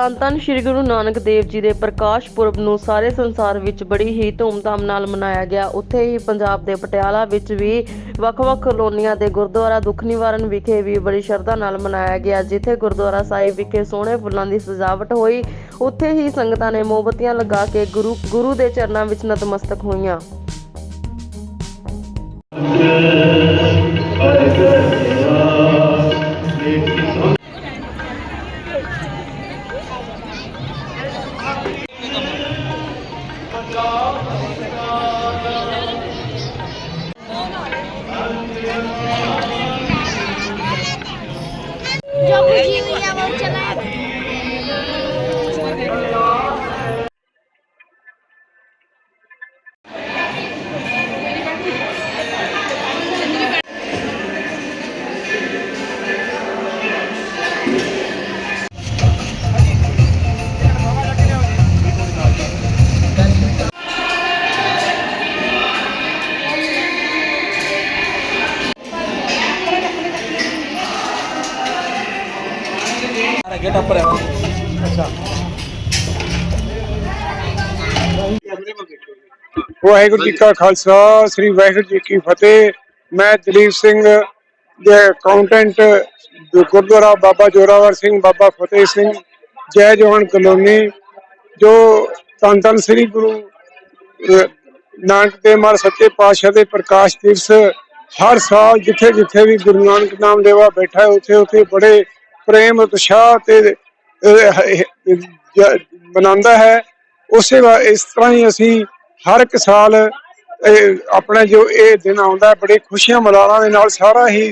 ਧੰਨ ਧੰਨ ਸ੍ਰੀ ਗੁਰੂ ਨਾਨਕ ਦੇਵ ਜੀ ਦੇ ਪ੍ਰਕਾਸ਼ ਪੁਰਬ ਨੂੰ ਸਾਰੇ ਸੰਸਾਰ ਵਿੱਚ ਬੜੀ ਹੀ ਧੂਮਧਾਮ ਨਾਲ ਮਨਾਇਆ ਗਿਆ। ਉੱਥੇ ਹੀ ਪੰਜਾਬ ਦੇ ਪਟਿਆਲਾ ਵਿੱਚ ਵੀ ਵੱਖ-ਵੱਖ ਕਲੋਨੀਆਂ ਦੇ ਗੁਰਦੁਆਰਾ ਦੁੱਖ ਨਿਵਾਰਨ ਵਿਖੇ ਵੀ ਬੜੀ ਸ਼ਰਧਾ ਨਾਲ ਮਨਾਇਆ ਗਿਆ, ਜਿੱਥੇ ਗੁਰਦੁਆਰਾ ਸਾਹਿਬ ਵਿਖੇ ਸੋਹਣੇ ਫੁੱਲਾਂ ਦੀ ਸਜਾਵਟ ਹੋਈ। ਉੱਥੇ ਹੀ ਸੰਗਤਾਂ ਨੇ ਮੋਮਬੱਤੀਆਂ ਲਗਾ ਕੇ ਗੁਰੂ ਗੁਰੂ ਦੇ ਚਰਨਾਂ ਵਿੱਚ ਨਤਮਸਤਕ ਹੋਈਆਂ। muchas gracias. ਅੱਗੇ ਵਾਹਿਗੁਰੂ ਜੀ ਕਾ ਖਾਲਸਾ, ਸ੍ਰੀ ਵਾਹਿਗੁਰੂ ਜੀ ਕੀ ਫਤਿਹ। ਮੈਂ ਦਲੀਪ ਸਿੰਘ ਦੇ ਅਕਾਊਂਟੈਂਟ ਗੁਰਦੁਆਰਾ ਬਾਬਾ ਜੋਰਾਵਰ ਸਿੰਘ, ਬਾਬਾ ਫਤਿਹ ਸਿੰਘ, ਜੈ ਜਵਾਨ ਕਲੋਨੀ, ਜੋ ਤਨ ਤਨ ਸ੍ਰੀ ਗੁਰੂ ਨਾਨਕ ਦੇਵ ਮਹਾਰਾਜ ਸੱਚੇ ਪਾਤਸ਼ਾਹ ਦੇ ਪ੍ਰਕਾਸ਼ ਦਿਵਸ ਹਰ ਸਾਲ ਜਿੱਥੇ ਜਿੱਥੇ ਵੀ ਗੁਰੂ ਨਾਨਕ ਨਾਮ ਦੇਵਾ ਬੈਠਾ ਹੈ ਉੱਥੇ ਉੱਥੇ ਬੜੇ ਪ੍ਰੇਮ ਉਤਸ਼ਾਹ ਤੇ ਮਨਾਉਂਦਾ ਹੈ। ਉਸੇ ਵਾ, ਇਸ ਤਰ੍ਹਾਂ ਹੀ ਅਸੀਂ ਹਰ ਇੱਕ ਸਾਲ, ਇਹ, ਆਪਣਾ ਜੋ ਇਹ ਦਿਨ ਆਉਂਦਾ ਬੜੇ ਖੁਸ਼ੀਆਂ ਮਨਾਲਾਂ ਦੇ ਨਾਲ ਸਾਰਾ ਹੀ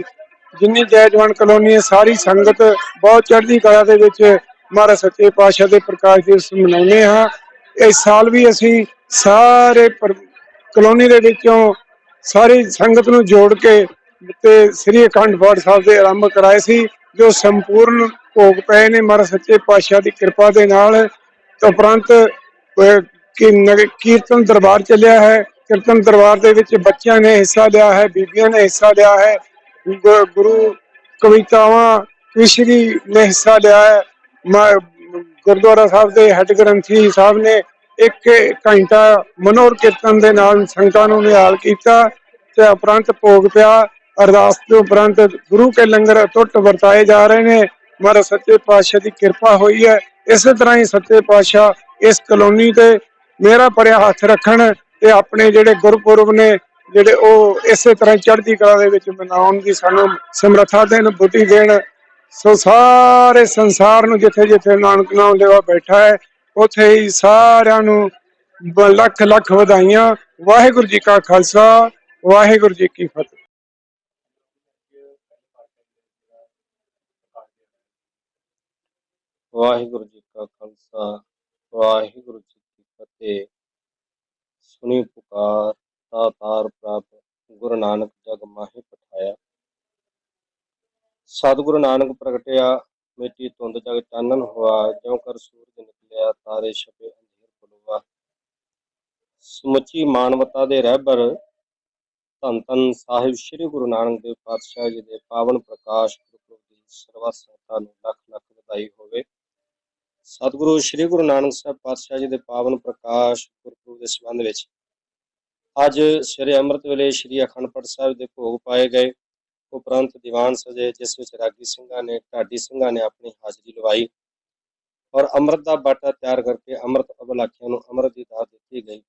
ਜਿੰਨੀ ਜੈ ਜਵਾਨ ਕਲੋਨੀ ਹੈ, ਸਾਰੀ ਸੰਗਤ ਬਹੁਤ ਚੜ੍ਹਦੀ ਕਲਾ ਦੇ ਵਿੱਚ ਮਹਾਰਾਜ ਸੱਚੇ ਪਾਤਸ਼ਾਹ ਦੇ ਪ੍ਰਕਾਸ਼ ਦਿਵਸ ਮਨਾਉਂਦੇ ਹਾਂ। ਇਸ ਸਾਲ ਵੀ ਅਸੀਂ ਸਾਰੇ ਕਲੋਨੀ ਦੇ ਵਿੱਚੋਂ ਸਾਰੀ ਸੰਗਤ ਨੂੰ ਜੋੜ ਕੇ ਤੇ ਸ੍ਰੀ ਅਖੰਡ ਪਾਠ ਸਾਹਿਬ ਦੇ ਆਰੰਭ ਕਰਾਏ ਸੀ। ਜੋ ਸੰਪੂਰਨ ਭੋਗ ਪਏ ਨੇ ਮਹਾਰਾਜ ਸੱਚੇ ਪਾਤਸ਼ਾਹ ਦੀ ਕਿਰਪਾ ਦੇ ਨਾਲ ਉਪਰੰਤ ਕੀਰਤਨ ਦਰਬਾਰ ਚੱਲਿਆ ਹੈ। ਕੀਰਤਨ ਦਰਬਾਰ ਦੇ ਵਿੱਚ ਬੱਚਿਆਂ ਨੇ ਹਿੱਸਾ ਲਿਆ ਹੈ, ਬੀਬੀਆਂ ਨੇ ਹਿੱਸਾ ਲਿਆ ਹੈ ਗੁਰੂ ਕਵਿਤਾਵਾਂ ਕ੍ਰਿਸ਼ਰੀ ਨੇ ਹਿੱਸਾ ਲਿਆ ਹੈ। ਮ- ਗੁਰਦੁਆਰਾ ਸਾਹਿਬ ਦੇ ਹੈੱਡ ਗ੍ਰੰਥੀ ਸਾਹਿਬ ਨੇ ਇੱਕ ਘੰਟਾ ਮਨੋਰ ਕੀਰਤਨ ਦੇ ਨਾਲ ਸੰਗਤਾਂ ਨੂੰ ਨਿਹਾਲ ਕੀਤਾ, ਤੇ ਉਪਰੰਤ ਭੋਗ ਪਿਆ। ਅਰਦਾਸ ਤੋਂ ਉਪਰੰਤ ਗੁਰੂ ਕੇ ਲੰਗਰ ਟੁੱਟ ਵਰਤਾਏ ਜਾ ਰਹੇ ਨੇ। ਮਹਾਰਾਜ ਸੱਚੇ ਪਾਤਸ਼ਾਹ ਦੀ ਕਿਰਪਾ ਹੋਈ ਹੈ। ਇਸੇ ਤਰ੍ਹਾਂ ਹੀ ਸੱਚੇ ਪਾਤਸ਼ਾਹ ਇਸ ਕਲੋਨੀ ਤੇ ਮੇਰਾ ਪਰਿਆ ਹੱਥ ਰੱਖਣ ਤੇ ਆਪਣੇ ਜਿਹੜੇ ਗੁਰਪੁਰਬ ਨੇ, ਜਿਹੜੇ ਉਹ ਇਸੇ ਤਰ੍ਹਾਂ ਚੜ੍ਹਦੀ ਕਲਾ ਦੇ ਵਿੱਚ ਮਨਾਉਣ ਦੀ ਸਾਨੂੰ ਸਮਰੱਥਾ ਦੇਣ, ਬੁੱਧੀ ਦੇਣ। ਸੋ ਸਾਰੇ ਸੰਸਾਰ ਨੂੰ ਜਿੱਥੇ ਜਿੱਥੇ ਨਾਨਕ ਨਾਮ ਲੈਵਾ ਬੈਠਾ ਹੈ, ਉੱਥੇ ਹੀ ਸਾਰਿਆਂ ਨੂੰ ਲੱਖ ਲੱਖ ਵਧਾਈਆਂ। ਵਾਹਿਗੁਰੂ ਜੀ ਕਾ ਖਾਲਸਾ, ਵਾਹਿਗੁਰੂ ਜੀ ਕੀ ਫਤਿਹ। ਵਾਹਿਗੁਰੂ ਜੀ ਕਾ ਖਾਲਸਾ, ਵਾਹਿਗੁਰੂ ਜੀ ਕੀ ਫਤਿਹ। ਸੁਣੀ ਪੁਕਾਰ ਤਾਤਾਰ ਪ੍ਰਾਪ, ਗੁਰੂ ਨਾਨਕ ਜਗ ਮਾਹਿ ਪਠਾਇਆ। ਸਤਿਗੁਰੂ ਨਾਨਕ ਪ੍ਰਗਟਿਆ, ਮਿੱਟੀ ਧੁੰਦ ਜਗ ਚਾਨਣ ਹੋਆ, ਜਿਉ ਕਰ ਸੂਰਜ ਨਿਕਲਿਆ, ਤਾਰੇ ਛਪੇ ਅੰਧੇਰ ਪਲੂਆ ਸਮੁੱਚੀ ਮਾਨਵਤਾ ਦੇ ਰਹਿਬਰ, ਧੰਨ ਧੰਨ ਸਾਹਿਬ ਸ੍ਰੀ ਗੁਰੂ ਨਾਨਕ ਦੇਵ ਪਾਤਸ਼ਾਹ ਜੀ ਦੇ ਪਾਵਨ ਪ੍ਰਕਾਸ਼ ਗੁਰਪੁਰਬ ਦੀ ਸਰਵਾ ਸੰਗਤਾਂ ਨੂੰ ਲੱਖ ਲੱਖ ਵਧਾਈ ਸਤਿਗੁਰੂ, ਸ੍ਰੀ ਗੁਰੂ ਨਾਨਕ ਸਾਹਿਬ ਪਾਤਸ਼ਾਹ ਜੀ ਦੇ ਪਾਵਨ ਪ੍ਰਕਾਸ਼ ਗੁਰਪੁਰਬ ਦੇ ਸੰਬੰਧ ਵਿੱਚ ਅੱਜ ਸ੍ਰੀ ਅੰਮ੍ਰਿਤ ਵੇਲੇ ਸ੍ਰੀ ਅਖੰਡ ਪਾਠ ਸਾਹਿਬ ਦੇ ਭੋਗ ਪਾਏ ਗਏ। ਉਪਰੰਤ ਦੀਵਾਨ ਸਜੇ, ਜਿਸ ਵਿੱਚ ਰਾਗੀ ਸਿੰਘਾਂ ਨੇ, ਢਾਡੀ ਸਿੰਘਾਂ ਨੇ ਆਪਣੀ ਹਾਜ਼ਰੀ ਲਵਾਈ ਔਰ ਅੰਮ੍ਰਿਤ ਦਾ ਬਾਟਾ ਤਿਆਰ ਕਰਕੇ ਅੰਮ੍ਰਿਤ ਅਬਲਾਖੀਆਂ ਨੂੰ ਅੰਮ੍ਰਿਤ ਦੀ ਦਾਤ ਦਿੱਤੀ ਗਈ।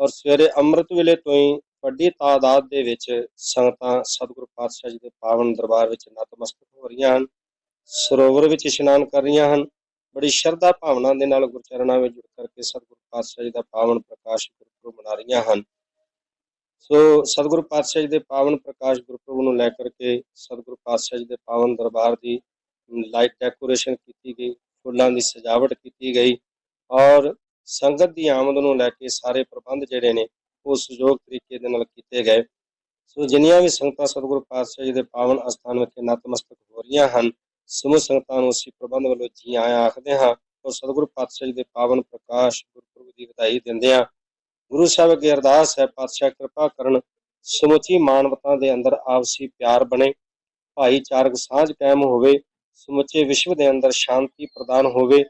ਔਰ ਸਵੇਰੇ ਅੰਮ੍ਰਿਤ ਵੇਲੇ ਤੋਂ ਹੀ ਵੱਡੀ ਤਾਦਾਦ ਦੇ ਵਿੱਚ ਸੰਗਤਾਂ ਸਤਿਗੁਰੂ ਪਾਤਸ਼ਾਹ ਜੀ ਦੇ ਪਾਵਨ ਦਰਬਾਰ ਵਿੱਚ ਨਤਮਸਤਕ ਹੋ ਰਹੀਆਂ ਹਨ, ਸਰੋਵਰ ਵਿੱਚ ਇਸ਼ਨਾਨ ਕਰ ਰਹੀਆਂ ਹਨ ਬੜੀ ਸ਼ਰਧਾ ਭਾਵਨਾ ਦੇ ਨਾਲ ਗੁਰਚਰਨਾਂ ਵਿੱਚ ਜੁੜ ਕਰਕੇ ਸਤਿਗੁਰੂ ਪਾਤਸ਼ਾਹ ਜੀ ਦਾ ਪਾਵਨ ਪ੍ਰਕਾਸ਼ ਗੁਰਪੁਰਬ ਮਨਾ ਰਹੀਆਂ ਹਨ। ਸੋ ਸਤਿਗੁਰੂ ਪਾਤਸ਼ਾਹ ਜੀ ਦੇ ਪਾਵਨ ਪ੍ਰਕਾਸ਼ ਗੁਰਪੁਰਬ ਨੂੰ ਲੈ ਕਰਕੇ ਸਤਿਗੁਰੂ ਪਾਤਸ਼ਾਹ ਜੀ ਦੇ ਪਾਵਨ ਦਰਬਾਰ ਦੀ ਲਾਈਟ ਡੈਕੋਰੇਸ਼ਨ ਕੀਤੀ ਗਈ, ਫੁੱਲਾਂ ਦੀ ਸਜਾਵਟ ਕੀਤੀ ਗਈ ਔਰ ਸੰਗਤ ਦੀ ਆਮਦ ਨੂੰ ਲੈ ਕੇ ਸਾਰੇ ਪ੍ਰਬੰਧ ਜਿਹੜੇ ਨੇ ਉਹ ਸੁਯੋਗ ਤਰੀਕੇ ਦੇ ਨਾਲ ਕੀਤੇ ਗਏ। ਸੋ ਜਿੰਨੀਆਂ ਵੀ ਸੰਗਤਾਂ ਸਤਿਗੁਰੂ ਪਾਤਸ਼ਾਹ ਜੀ ਦੇ ਪਾਵਨ ਅਸਥਾਨ ਵਿਖੇ ਨਤਮਸਤਕ ਹੋ ਰਹੀਆਂ ਹਨ ਸਮੂਹ ਸੰਗਤਾਂ ਨੂੰ ਅਸੀਂ ਪ੍ਰਬੰਧ ਵੱਲੋਂ ਜੀ ਆਇਆਂ ਆਖਦੇ ਹਾਂ ਔਰ ਸਤਿਗੁਰੂ ਪਾਤਸ਼ਾਹ ਜੀ ਦੇ ਪਾਵਨ ਪ੍ਰਕਾਸ਼ ਗੁਰਪੁਰਬ ਦੀ ਵਧਾਈ ਦਿੰਦੇ ਹਾਂ। ਗੁਰੂ ਸਾਹਿਬ ਅੱਗੇ ਅਰਦਾਸ ਹੈ, ਪਾਤਸ਼ਾਹ ਕਿਰਪਾ ਕਰਨ ਸਮੁੱਚੀ ਮਾਨਵਤਾ ਦੇ ਅੰਦਰ ਆਪਸੀ ਪਿਆਰ ਬਣੇ, ਭਾਈਚਾਰਕ ਸਾਂਝ ਕਾਇਮ ਹੋਵੇ, ਸਮੁੱਚੇ ਵਿਸ਼ਵ ਦੇ ਅੰਦਰ ਸ਼ਾਂਤੀ ਪ੍ਰਦਾਨ ਹੋਵੇ।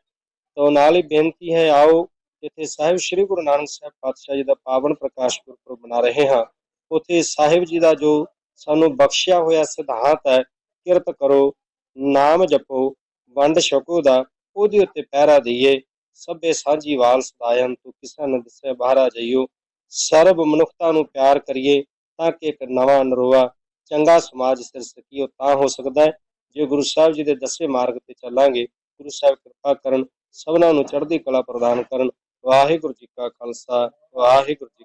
ਤੋਂ ਨਾਲ ਹੀ ਬੇਨਤੀ ਹੈ, ਆਓ ਜਿੱਥੇ ਸਾਹਿਬ ਸ੍ਰੀ ਗੁਰੂ ਨਾਨਕ ਸਾਹਿਬ ਪਾਤਸ਼ਾਹ ਜੀ ਦਾ ਪਾਵਨ ਪ੍ਰਕਾਸ਼ ਗੁਰਪੁਰਬ ਮਨਾ ਰਹੇ ਹਾਂ। ਉੱਥੇ ਸਾਹਿਬ ਜੀ ਦਾ ਜੋ ਸਾਨੂੰ ਬਖਸ਼ਿਆ ਹੋਇਆ ਸਿਧਾਂਤ ਹੈ, ਕਿਰਤ ਕਰੋ ਨਾਮ ਜਪੋ, ਵੰਡ ਛਕੋ ਦਾ, ਉਹਦੇ ਉੱਤੇ ਪਹਿਰਾ ਦਈਏ। ਸਭੇ ਸਾਂਝੀ ਵਾਲ ਸਦਾਇਨ ਤੂੰ ਕਿਸਾ ਨ ਦਿਸੇ ਬਾਹਰਾ ਜਾਈਓ। ਸਰਬ ਮਨੁੱਖਤਾ ਨੂੰ ਪਿਆਰ ਕਰੀਏ, ਤਾਂ ਕਿ ਇੱਕ ਨਵਾਂ ਨਰੋਆ ਚੰਗਾ ਸਮਾਜ ਸਿਰ ਸਕੀਓ, ਤਾਂ ਹੋ ਸਕਦਾ ਹੈ। ਜੇ ਗੁਰੂ ਸਾਹਿਬ ਜੀ ਦੇ ਦੱਸੇ ਮਾਰਗ ਤੇ ਚੱਲਾਂਗੇ, ਗੁਰੂ ਸਾਹਿਬ ਕਿਰਪਾ ਕਰਨ, ਸਭਨਾਂ ਨੂੰ ਚੜ੍ਹਦੀ ਕਲਾ ਪ੍ਰਦਾਨ ਕਰਨ। ਵਾਹਿਗੁਰੂ ਜੀ ਕਾ ਖਾਲਸਾ, ਵਾਹਿਗੁਰੂ ਜੀ